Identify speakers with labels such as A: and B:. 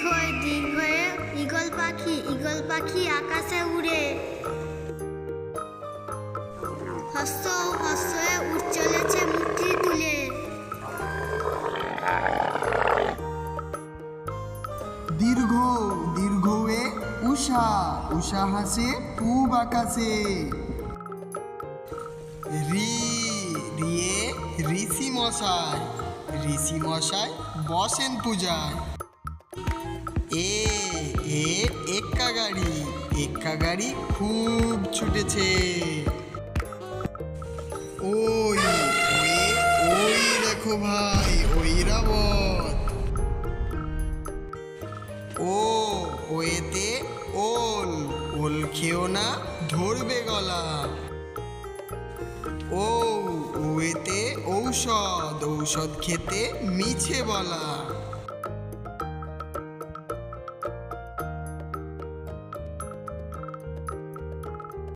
A: দীর্ঘ দীর্ঘ ইগল পাখি ইগল পাখি আকাশে উড়ে। হস্ত হস্তে উঠ চলেছে মুক্তি তুলে।
B: দীর্ঘ দীর্ঘ এ উষা উষা হাসে খুব আকাশে। রি, রিয়ে ঋষি মশাই ঋষি মশাই বসেন পূজায়। এ এ এক্কা গাড়ি এক্কা গাড়ি খুব ছুটেছে। ওই ওই দেখো ভাই, ওই রাবত ও, ওয়েতে ওল ওল খেও না, ধরবে গলা। ও, ওয়েতে ঔষধ ঔষধ খেতে মিছে বলা।